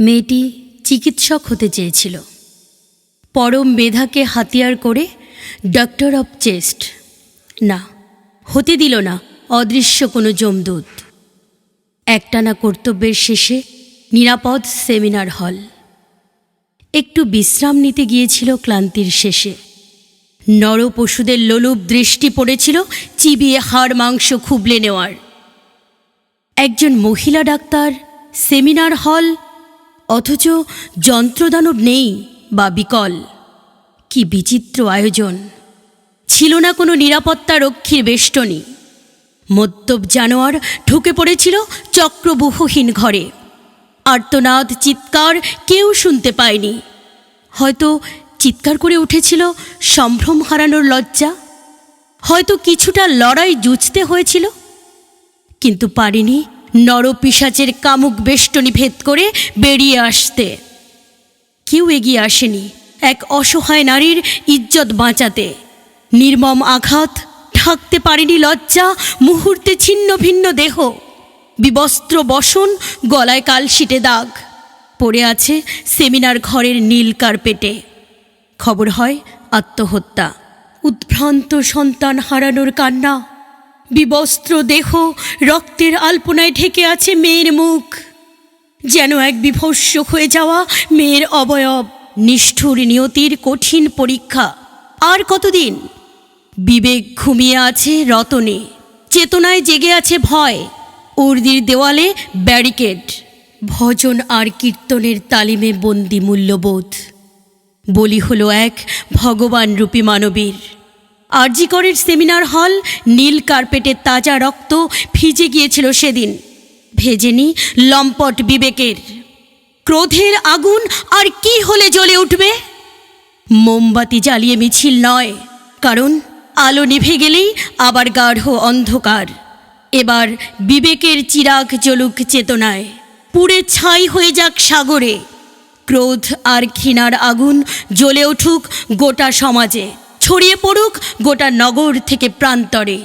মেয়েটি চিকিৎসক হতে চেয়েছিল। পরম মেধাকে হাতিয়ার করে ডক্টর অফ চেস্ট। না, হতে দিল না অদৃশ্য কোনো যমদূত। একটানা কর্তব্যের শেষে নিরাপদ সেমিনার হল। একটু বিশ্রাম নিতে গিয়েছিল ক্লান্তির শেষে। নর পশুদের লোলুপ দৃষ্টি পড়েছিল চিবিয়ে হাড় মাংস খুবলে নেওয়ার। একজন মহিলা ডাক্তার সেমিনার হল অথচ যন্ত্রদানব নেই বা বিকল। কি বিচিত্র আয়োজন। ছিল না কোনো নিরাপত্তা রক্ষীর বেষ্টনী। মদ্যপ জানোয়ার ঢুকে পড়েছিল চক্রবুহহীন ঘরে। আর্তনাদ চিৎকার কেউ শুনতে পায়নি। হয়তো চিৎকার করে উঠেছিল সম্ভ্রম হারানোর লজ্জা। হয়তো কিছুটা লড়াই জুঝতে হয়েছিল। কিন্তু পারিনি নরপিসাচের কামুক বেষ্টনী ভেদ করে বেরিয়ে আসতে। কেউ এগিয়ে আসেনি এক অসহায় নারীর ইজ্জত বাঁচাতে। নির্মম আঘাত থাকতে পারেনি লজ্জা, মুহূর্তে ছিন্ন ভিন্ন দেহ। বিবস্ত্র বসন, গলায় কালশিটে দাগ। পড়ে আছে সেমিনার ঘরের নীল কার্পেটে। খবর হয় আত্মহত্যা। উদ্ভ্রান্ত সন্তান হারানোর কান্না। বিবস্ত্র দেহ রক্তের আলপনায় ঢেকে আছে মেয়ের মুখ। যেন এক বিভস্য হয়ে যাওয়া মেয়ের অবয়ব, নিষ্ঠুর নিয়তির কঠিন পরীক্ষা। আর কতদিন? বিবেক ঘুমিয়ে আছে রতনে, চেতনায় জেগে আছে ভয়। উর্দির দেওয়ালে ব্যারিকেড, ভজন আর কীর্তনের তালিমে বন্দি মূল্যবোধ। বলি হলো এক ভগবান রূপী মানবীর। আরজিকরের সেমিনার হল, নীল কার্পেটের তাজা রক্ত ভিজে গিয়েছিল সেদিন। ভেজেনি লম্পট বিবেকের। ক্রোধের আগুন আর কি হলে জ্বলে উঠবে? মোমবাতি জ্বালিয়ে মিছিল নয়, কারণ আলো নিভে গেলেই আবার গাঢ় অন্ধকার। এবার বিবেকের চিরাগ জ্বলুক চেতনায়। পুড়ে ছাই হয়ে যাক সাগরে। ক্রোধ আর ঘৃণার আগুন জ্বলে উঠুক গোটা সমাজে। ছড়িয়ে পড়ুক গোটা নগর থেকে প্রান্তরে।